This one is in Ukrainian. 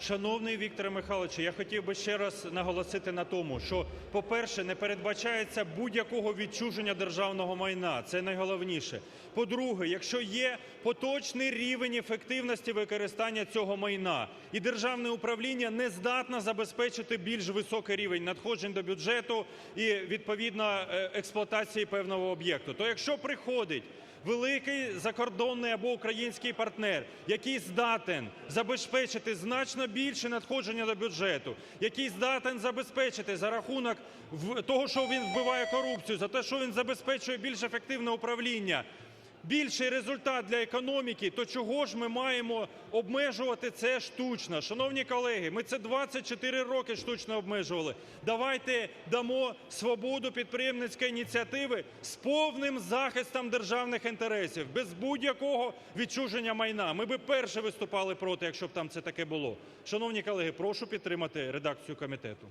Шановний Вікторе Михайловичу, я хотів би ще раз наголосити на тому, що, по-перше, не передбачається будь-якого відчуження державного майна, це найголовніше. По-друге, якщо є поточний рівень ефективності використання цього майна і державне управління не здатне забезпечити більш високий рівень надходжень до бюджету і відповідно е, експлуатації певного об'єкту, то якщо приходить великий закордонний або український партнер, який здатен забезпечити значно більше надходження до бюджету, який здатен забезпечити за рахунок того, що він вбиває корупцію, за те, що він забезпечує більш ефективне управління, більший результат для економіки, то чого ж ми маємо обмежувати це штучно? Шановні колеги, ми це 24 роки штучно обмежували. Давайте дамо свободу підприємницької ініціативи з повним захистом державних інтересів, без будь-якого відчуження майна. Ми би перші виступали проти, якщо б там це таке було. Шановні колеги, прошу підтримати редакцію комітету.